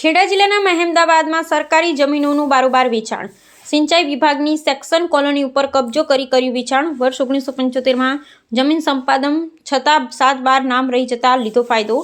ખેડા જિલ્લાના મહેમદાબાદમાં સરકારી જમીનોનું બારોબાર વેચાણ. સિંચાઈ વિભાગની સેક્શન કોલોની ઉપર કબજો કરી કર્યું વેચાણ. વર્ષ ઓગણીસો પંચોતેરમાં જમીન સંપાદન છતાં સાત બાર નામ રહી જતાં લીધો ફાયદો.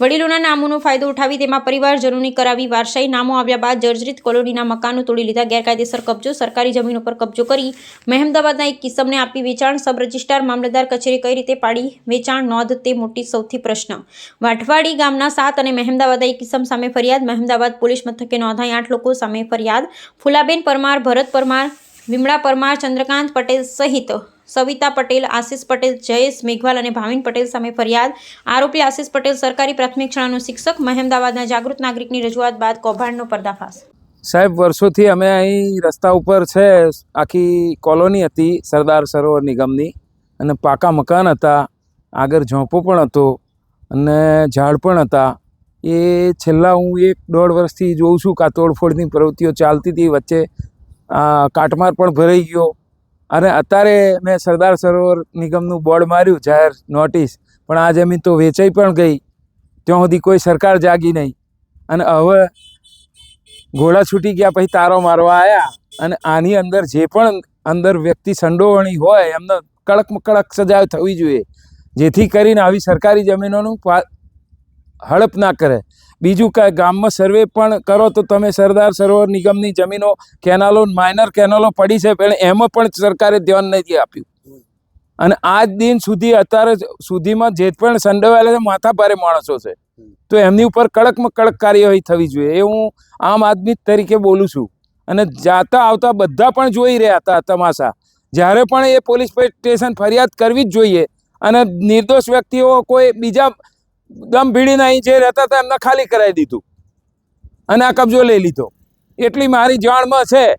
વડીલોના નામોનો ફાયદો ઉઠાવી તેમાં પરિવારજનોની કરાવી વારસાઈ નામો આવ્યા બાદ જર્જરિત કોલોનીના મકાનો તોડી લીધા. ગેરકાયદેસર કબજો, સરકારી જમીન ઉપર કબજો કરી મહેમદાબાદના એક કિસ્સમને આપી વેચાણ સબ રજિસ્ટ્રાર મામલતદાર કચેરી કઈ રીતે પાડી વેચાણ નોંધ તે મોટી સૌથી પ્રશ્ન. વાઠવાડી ગામના સાત અને મહેમદાબાદ એક કિસમ સામે ફરિયાદ. મહેમદાબાદ પોલીસ મથકે નોંધાઈ આઠ લોકો સામે ફરિયાદ. ફુલાબેન પરમાર, ભરત પરમાર, વિમળા પરમાર, ચંદ્રકાંત પટેલ સહિત સવિતા પટેલ, આશિષ પટેલ, જયેશ મેઘવાલ અને ભાવિન પટેલ સામે ફરિયાદ. આરોપી આશિષ પટેલ સરકારી પ્રાથમિક શાળાનો શિક્ષક મહેમદાબાદના જાગૃત નાગરિકની રજૂઆત બાદ કૌભાંડનો પર્દાફાશ. સાહેબ, વર્ષોથી અમે અહીં રસ્તા ઉપર છે. આખી કોલોની હતી, સરદાર સરોવર નિગમની. અને પાકા મકાન હતા. આગળ ઝોંપો પણ હતો અને ઝાડ પણ હતા. એ છેલ્લા હું એક દોઢ વર્ષથી જોઉં છું કાં તોડફોડની પ્રવૃત્તિઓ ચાલતી હતી. વચ્ચે કાટમાર પણ ભરાઈ ગયો. અને અત્યારે મેં સરદાર સરોવર નિગમનું બોર્ડ માર્યું, જાહેર નોટિસ. પણ આ જમીન તો વેચાઈ પણ ગઈ. ત્યાં સુધી કોઈ સરકાર જાગી નહીં. અને હવે ઘોડા છૂટી ગયા પછી તારો મારવા આવ્યા અને આની અંદર જે પણ અંદર વ્યક્તિ સંડોવણી હોય, એમને કડકમાં કડક સજા થવી જોઈએ. જેથી કરીને આવી સરકારી જમીનોનું હડપ ના કરે. બીજું કાંઈ ગામમાં સર્વે પણ કરો તો તમે સરદાર સરોવર નિગમની જમીનો, કેનાલો, માઇનર કેનાલો પડી છે, પણ એમાં પણ સરકારે ધ્યાન નથી આપ્યું. અને આજ દિન સુધી અત્યારે સુધીમાં જે પણ સંડોવાયેલા છે માથાભારે માણસો છે. તો એમની ઉપર કડકમાં કડક કાર્યવાહી થવી જોઈએ. એ હું આમ આદમી તરીકે બોલું છું. અને જાતા આવતા બધા પણ જોઈ રહ્યા હતા તમાશા. જ્યારે પણ એ પોલીસ સ્ટેશન ફરિયાદ કરવી જ જોઈએ અને નિર્દોષ વ્યક્તિઓ કોઈ બીજા દમ ભીડીને અહીં જે રહેતા હતા એમને ખાલી કરાવી દીધું. અને આ કબજો લઈ લીધો. એટલી મારી જાણમાં છે